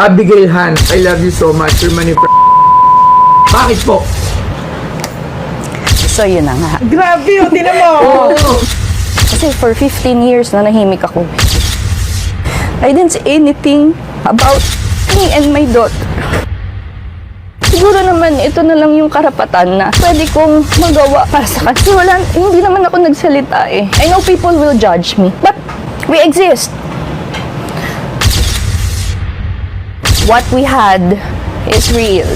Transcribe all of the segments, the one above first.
Abigail Han, I love you so much. Your money Bakit po? So, yun na nga. Grabe, o, tinan mo. Kasi for 15 years na nahimik ako. I didn't say anything about me and my daughter. Siguro naman ito na lang yung karapatan na pwede kong magawa para sa kanya. Wala, hindi naman ako nagsalita eh. I know people will judge me, but we exist. What we had is real.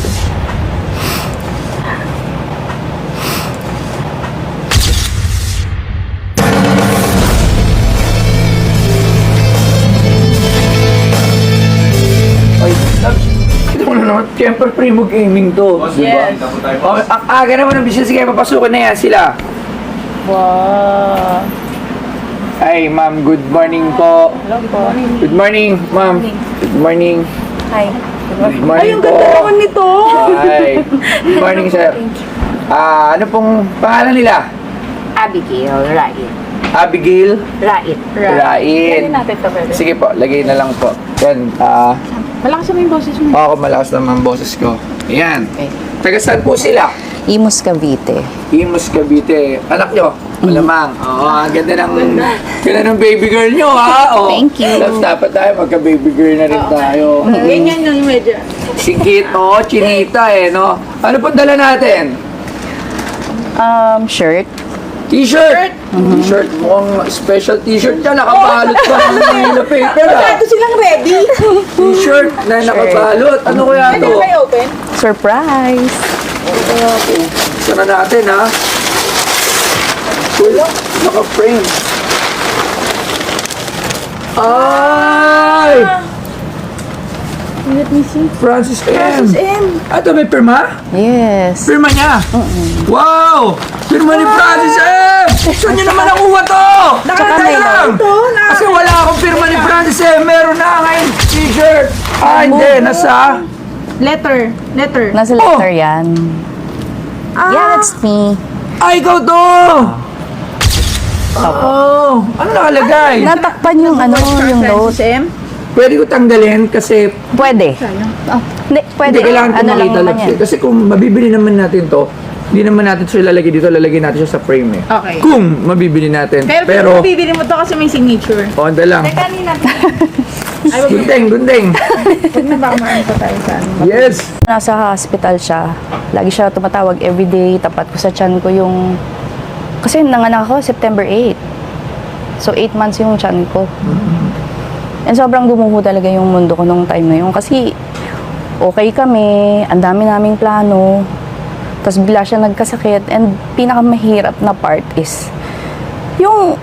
Siyempre, Primo Gaming to. Yes. Okay, ang aga naman ng business. Sige, papasukin na yan sila. Wow. Ay, ma'am, good morning po. Hello po. Good morning, ma'am. Good morning. Hi. Good Ay, morning ang po. ganda naman nito. Hi. Good morning, sir. Ah, ano pong pangalan nila? Abigail Rait. Abigail Rait. Rain. Lagyan natin ito. Sige po, lagay na lang po. Yan, ah, Malakas naman yung boses mo. ako malakas naman ang boses ko. Ayan. Taga saan po sila? Imus Cavite. Imus Cavite. Anak nyo? Malamang. Oo, ang ganda ng, ganda ng baby girl nyo, ha? Oo. Thank you. Tapos dapat tayo, magka-baby girl na rin tayo. Ganyan yung medyo. Sikit, oo, chinita eh, no? Ano pong dala natin? Um, shirt. T-shirt! T-shirt, mukhang special t-shirt ka, nakabalot pa ng Manila paper, ah. Ito silang ready. T-shirt na nakabalot. Ano kaya Pwede to? ba i-open? Surprise! Sana natin, ha? Cool. Naka-frame. Ay! Let me see. Francis M. Francis M. Ah, ito may pirma? Yes. Pirma niya? Wow! Pirma ni Francis M! Saan niyo naman nakuha to? May lang. ito, na- Kasi wala akong pirma ni Francis M. Meron na ngayon t-shirt. Ah, hindi. Nasa? Letter. Letter. Nasa letter yan. Ah. Yeah, that's me. Ah, ikaw to! Oh, ano nakalagay? Natakpan yung ano, yung note. Pwede ko tanggalin kasi Pwede. Oh, hindi, pwede. hindi kailangan ko ano lang makita naman lang yan. siya. Kasi kung mabibili naman natin to, hindi naman natin siya lalagay dito, lalagay natin siya sa frame eh. Okay. Kung mabibili natin. Pero, Pero, pero bibili mo to kasi may signature. onda lang. Teka, kanina. Gundeng, gundeng. wag na baka maano pa tayo sa ano. Yes. Nasa hospital siya. Lagi siya tumatawag everyday. Tapat ko sa tiyan ko yung... Kasi nanganak ako September 8. So, 8 months yung tiyan ko. And sobrang gumuho talaga yung mundo ko nung time na yun. Kasi okay kami, ang dami naming plano. Tapos bigla siya nagkasakit. And pinakamahirap na part is yung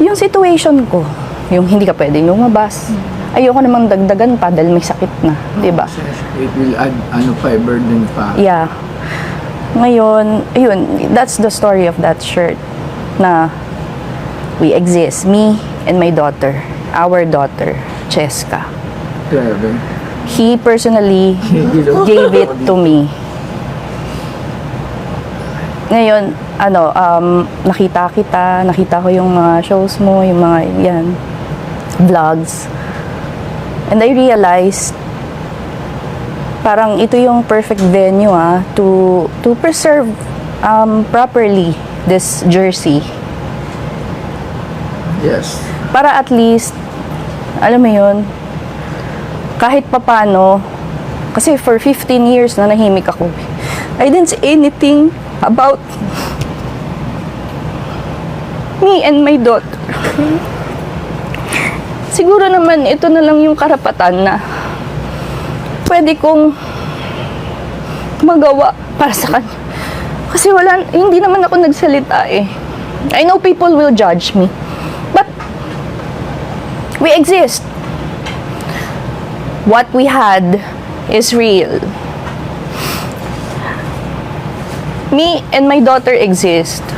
yung situation ko. Yung hindi ka pwedeng lumabas. Ayoko namang dagdagan pa dahil may sakit na. di ba? It will add, ano pa, burden pa. Yeah. Ngayon, ayun, that's the story of that shirt na we exist, me and my daughter, our daughter, Cheska. Grabe. He personally gave it to me. Ngayon, ano, um, nakita kita, nakita ko yung mga shows mo, yung mga, yan, vlogs. And I realized, parang ito yung perfect venue ah, to, to preserve um, properly this jersey. Yes. Para at least, alam mo yun, kahit papano, kasi for 15 years na nahimik ako, I didn't say anything about me and my daughter. Siguro naman ito na lang yung karapatan na pwede kong magawa para sa kanya. Kasi wala, hindi naman ako nagsalita eh. I know people will judge me. But we exist. What we had is real. Me and my daughter exist.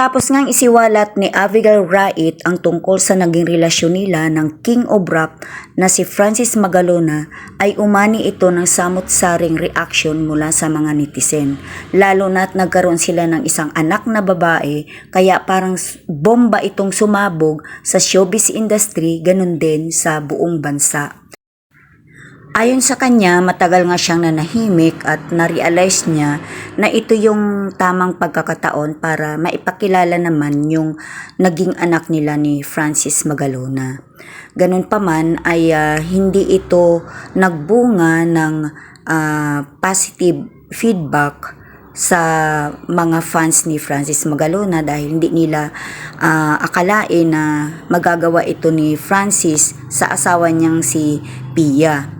Tapos ngang isiwalat ni Abigail Wright ang tungkol sa naging relasyon nila ng King of Rap na si Francis Magalona ay umani ito ng samot-saring reaction mula sa mga netizen. Lalo na't nagkaroon sila ng isang anak na babae kaya parang bomba itong sumabog sa showbiz industry ganun din sa buong bansa. Ayon sa kanya, matagal nga siyang nanahimik at na-realize niya na ito yung tamang pagkakataon para maipakilala naman yung naging anak nila ni Francis Magalona. Ganun pa man ay ah, hindi ito nagbunga ng ah, positive feedback sa mga fans ni Francis Magalona dahil hindi nila ah, akalain na magagawa ito ni Francis sa asawa niyang si Pia.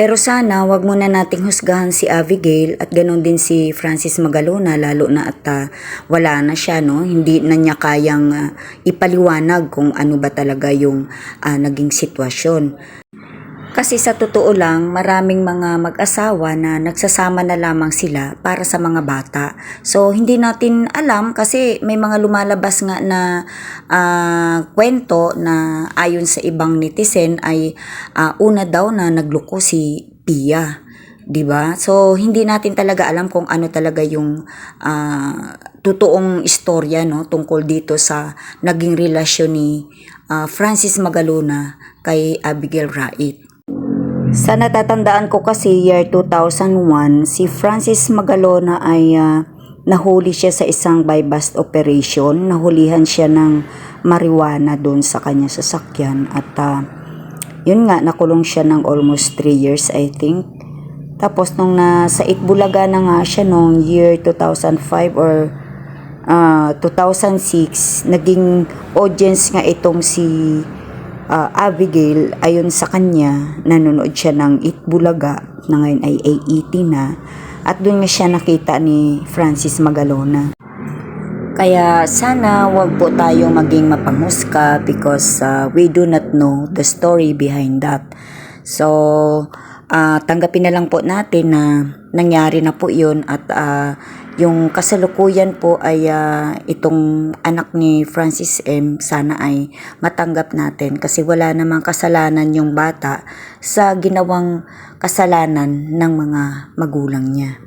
Pero sana wag muna nating husgahan si Abigail at ganoon din si Francis Magalona lalo na at ah, wala na siya no hindi na niya kayang ah, ipaliwanag kung ano ba talaga yung ah, naging sitwasyon. Kasi sa totoo lang, maraming mga mag-asawa na nagsasama na lamang sila para sa mga bata. So, hindi natin alam kasi may mga lumalabas nga na ah, kwento na ayon sa ibang netizen ay ah, una daw na nagloko si Pia. 'di ba? So hindi natin talaga alam kung ano talaga yung ah, totoong istorya no tungkol dito sa naging relasyon ni ah, Francis Magalona kay Abigail Rait. Sa natatandaan ko kasi year 2001, si Francis Magalona ay ah, nahuli siya sa isang bust operation. Nahulihan siya ng marijuana doon sa kanya sasakyan at ah, yun nga nakulong siya ng almost 3 years I think. Tapos nung nasa Itbulaga na nga siya nung year 2005 or ah, 2006, naging audience nga itong si ah, Abigail, ayon sa kanya, nanonood siya ng Itbulaga na ngayon ay AET na at doon nga siya nakita ni Francis Magalona. Kaya sana wag po tayo maging mapanghusga because uh, we do not know the story behind that. So, ah, tanggapin na lang po natin na nangyari na po yun at ah, yung kasalukuyan po ay ah, itong anak ni Francis M. Sana ay matanggap natin kasi wala namang kasalanan yung bata sa ginawang kasalanan ng mga magulang niya.